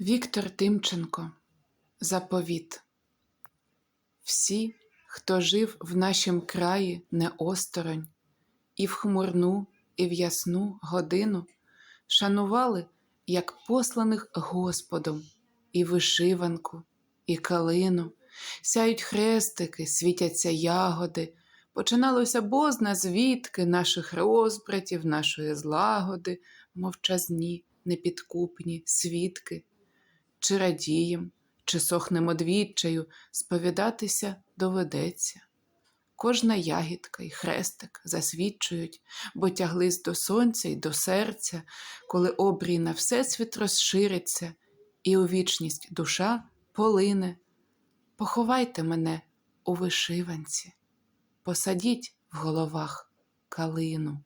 Віктор Тимченко. Заповіт. Всі, хто жив в нашім краї не осторонь, і в хмурну, і в ясну годину шанували, як посланих Господом, і вишиванку, і калину, сяють хрестики, світяться ягоди, починалося бозна звідки наших розбратів, нашої злагоди, мовчазні, непідкупні свідки. Чи радієм, чи сохнем одвічаю, сповідатися доведеться. Кожна ягідка й хрестик засвідчують, бо тяглись до сонця й до серця, коли обрій на всесвіт розшириться, і у вічність душа полине. Поховайте мене у вишиванці, посадіть в головах калину.